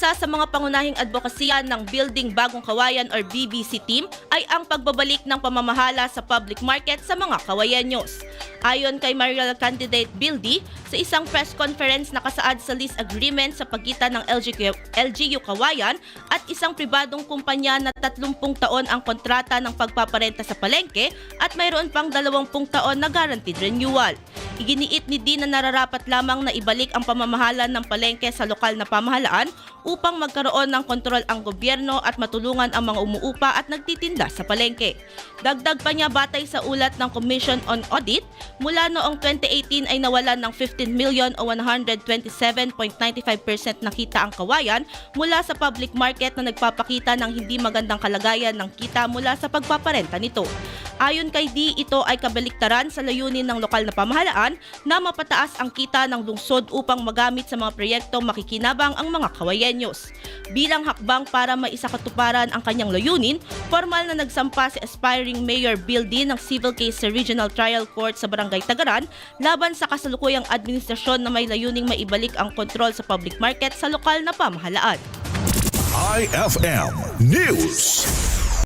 Isa sa mga pangunahing advokasya ng Building Bagong Kawayan or BBC team ay ang pagbabalik ng pamamahala sa public market sa mga kawayenyos. Ayon kay Mariel candidate Bildy, sa isang press conference nakasaad sa lease agreement sa pagitan ng LGU, LGU Kawayan at isang pribadong kumpanya na 30 taon ang kontrata ng pagpaparenta sa palengke at mayroon pang 20 taon na guaranteed renewal. Iginiit ni Dean na nararapat lamang na ibalik ang pamamahala ng palengke sa lokal na pamahalaan upang magkaroon ng kontrol ang gobyerno at matulungan ang mga umuupa at nagtitinda sa palengke. Dagdag pa niya batay sa ulat ng Commission on Audit, mula noong 2018 ay nawalan ng 15 million o 127.95% na kita ang kawayan mula sa public market na nagpapakita ng hindi magandang kalagayan ng kita mula sa pagpaparenta nito. Ayon kay D, ito ay kabaliktaran sa layunin ng lokal na pamahalaan na mapataas ang kita ng lungsod upang magamit sa mga proyektong makikinabang ang mga kawayenyos. Bilang hakbang para maisakatuparan ang kanyang layunin, formal na nagsampa si aspiring Mayor Bill D ng civil case sa Regional Trial Court sa Barangay Tagaran laban sa kasalukuyang administrasyon na may layuning maibalik ang kontrol sa public market sa lokal na pamahalaan. IFM News.